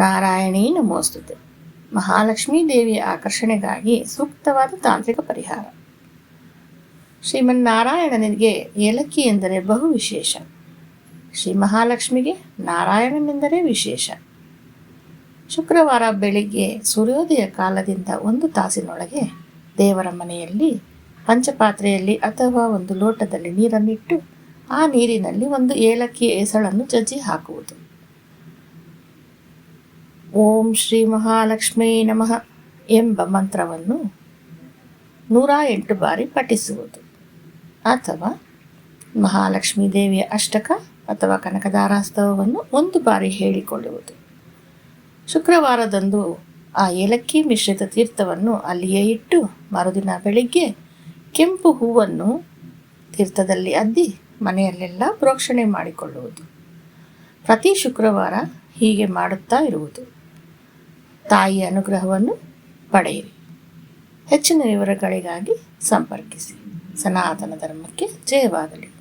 ನಾರಾಯಣೀ ನಮೋಸ್ತುತೆ. ಮಹಾಲಕ್ಷ್ಮೀ ದೇವಿಯ ಆಕರ್ಷಣೆಗಾಗಿ ಸೂಕ್ತವಾದ ತಾಂತ್ರಿಕ ಪರಿಹಾರ. ಶ್ರೀಮನ್ನಾರಾಯಣನಿಗೆ ಏಲಕ್ಕಿ ಎಂದರೆ ಬಹು ವಿಶೇಷ. ಶ್ರೀ ಮಹಾಲಕ್ಷ್ಮಿಗೆ ನಾರಾಯಣನೆಂದರೆ ವಿಶೇಷ. ಶುಕ್ರವಾರ ಬೆಳಿಗ್ಗೆ ಸೂರ್ಯೋದಯ ಕಾಲದಿಂದ ಒಂದು ತಾಸಿನೊಳಗೆ ದೇವರ ಮನೆಯಲ್ಲಿ ಪಂಚಪಾತ್ರೆಯಲ್ಲಿ ಅಥವಾ ಒಂದು ಲೋಟದಲ್ಲಿ ನೀರನ್ನಿಟ್ಟು ಆ ನೀರಿನಲ್ಲಿ ಒಂದು ಏಲಕ್ಕಿ ಎಸಳನ್ನು ಜಜ್ಜಿ ಹಾಕುವುದು. ಓಂ ಶ್ರೀ ಮಹಾಲಕ್ಷ್ಮೀ ನಮಃ ಎಂಬ ಮಂತ್ರವನ್ನು ನೂರ ಎಂಟು ಬಾರಿ ಪಠಿಸುವುದು. ಅಥವಾ ಮಹಾಲಕ್ಷ್ಮೀ ದೇವಿಯ ಅಷ್ಟಕ ಅಥವಾ ಕನಕದಾರಾಸ್ತವವನ್ನು ಒಂದು ಬಾರಿ ಹೇಳಿಕೊಳ್ಳುವುದು. ಶುಕ್ರವಾರದಂದು ಆ ಏಲಕ್ಕಿ ಮಿಶ್ರಿತ ತೀರ್ಥವನ್ನು ಅಲ್ಲಿಯೇ ಇಟ್ಟು ಮರುದಿನ ಬೆಳಿಗ್ಗೆ ಕೆಂಪು ಹೂವನ್ನು ತೀರ್ಥದಲ್ಲಿ ಅದ್ದಿ ಮನೆಯಲ್ಲೆಲ್ಲ ಪ್ರೋಕ್ಷಣೆ ಮಾಡಿಕೊಳ್ಳುವುದು. ಪ್ರತಿ ಶುಕ್ರವಾರ ಹೀಗೆ ಮಾಡುತ್ತಾ ಇರುವುದು. ತಾಯಿಯ ಅನುಗ್ರಹವನ್ನು ಪಡೆಯಿರಿ. ಹೆಚ್ಚಿನ ವಿವರಗಳಿಗಾಗಿ ಸಂಪರ್ಕಿಸಿ. ಸನಾತನ ಧರ್ಮಕ್ಕೆ ಜಯವಾಗಲಿ.